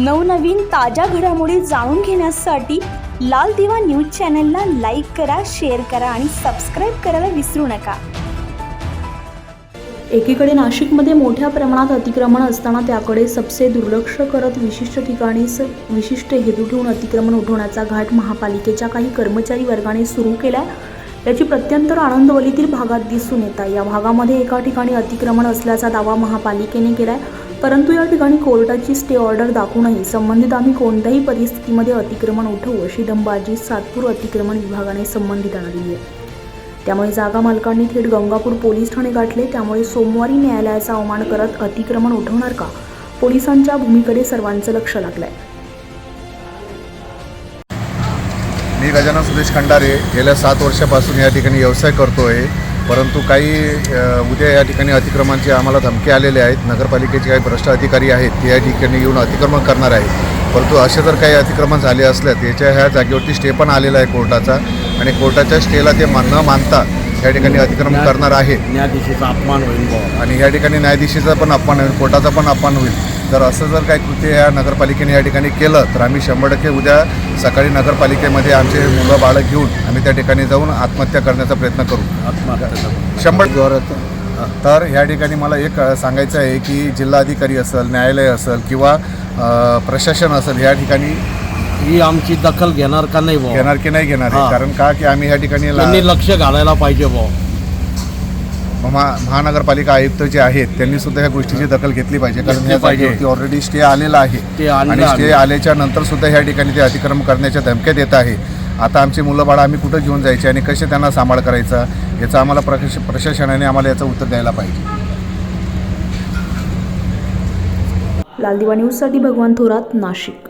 नवनवीन ताज्या घडामोडी जाणून घेण्यासाठी लाल दिवा न्यूज चॅनलला लाईक करा शेअर करा आणि सबस्क्राईब करायला विसरू नका. एकीकडे नाशिकमध्ये मोठ्या प्रमाणात अतिक्रमण असताना त्याकडे सबसे दुर्लक्ष करत विशिष्ट ठिकाणी स विशिष्ट हेतू ठेवून अतिक्रमण उठवण्याचा घाट महापालिकेच्या काही कर्मचारी वर्गाने सुरू केला याची प्रत्यंतर आनंदवलीतील भागात दिसून येत आहे. या भागामध्ये एका ठिकाणी अतिक्रमण असल्याचा दावा महापालिकेने केला आहे परंतु या ठिकाणी कोर्टाची स्टे ऑर्डर दाखवूनही संबंधित आम्ही कोणत्याही परिस्थितीमध्ये अतिक्रमण उठवू अशी दंबाजी सातपूर अतिक्रमण विभागाने संबंधितांना दिली आहे. त्यामुळे जागा मालकांनी थेट गंगापूर पोलीस ठाणे गाठले. त्यामुळे सोमवारी न्यायालयाचा अवमान करत अतिक्रमण उठवणार का? पोलिसांच्या भूमिकेकडे सर्वांचं लक्ष लागलंय. मी गजानन सुरेश खंडारे गेल्या सात वर्षापासून या ठिकाणी व्यवसाय करतो आहे परंतु काही उद्या या ठिकाणी अतिक्रमणचे आम्हाला धमके आलेले आहेत. नगरपालिकेचे काही भ्रष्ट अधिकारी आहेत ते या ठिकाणी येऊन अतिक्रमण करणार आहेत. परंतु असे जर काही अतिक्रमण झाले असल्या त्याच्या ह्या जागेवरती स्टे पण आलेला आहे कोर्टाचा. आणि कोर्टाच्या स्टेला ते मान न मानता या ठिकाणी अतिक्रमण करणार आहे. न्यायाधीशाचा अपमान होईल आणि या ठिकाणी न्यायाधीशाचा पण अपमान होईल कोर्टाचा पण अपमान होईल. तर असं जर काही कृत्य या नगरपालिकेने या ठिकाणी केलं तर आम्ही शंभर टक्के उद्या सकाळी नगरपालिकेमध्ये आमचे मुलं बाळं घेऊन आम्ही त्या ठिकाणी जाऊन आत्महत्या करण्याचा प्रयत्न करू. आत्महत्या शंभर तर या ठिकाणी मला एक सांगायचं आहे की जिल्हाधिकारी असेल न्यायालय असेल किंवा प्रशासन असेल या ठिकाणी ही आमची दखल घेणार का नाही बुवा घेणार की नाही घेणार आहे हा. कारण का की आम्ही या ठिकाणी ला- त्यांनी लक्ष घालायला पाहिजे महा महानगरपालिका आयुक्त जे आहेत त्यांनी सुद्धा ह्या गोष्टीची दखल घेतली पाहिजे. कारण घेतली पाहिजे. जागेवरती ऑलरेडी स्टे आलेला आहे. ते आणलं आणि स्टे आम्ही. आल्याच्यानंतर सुद्धा ह्या ठिकाणी ते अतिक्रमण करण्याच्या धमक्या देत आहे. आता आमची मुलं बाळं आम्ही कुठं घेऊन जायचे आणि कसे त्यांना सांभाळ करायचा याचं आम्हाला प्रकाश प्रशासनाने आम्हाला याचं उत्तर द्यायला पाहिजे. लालदिवा न्यूजसाठी भगवान थोरात नाशिक.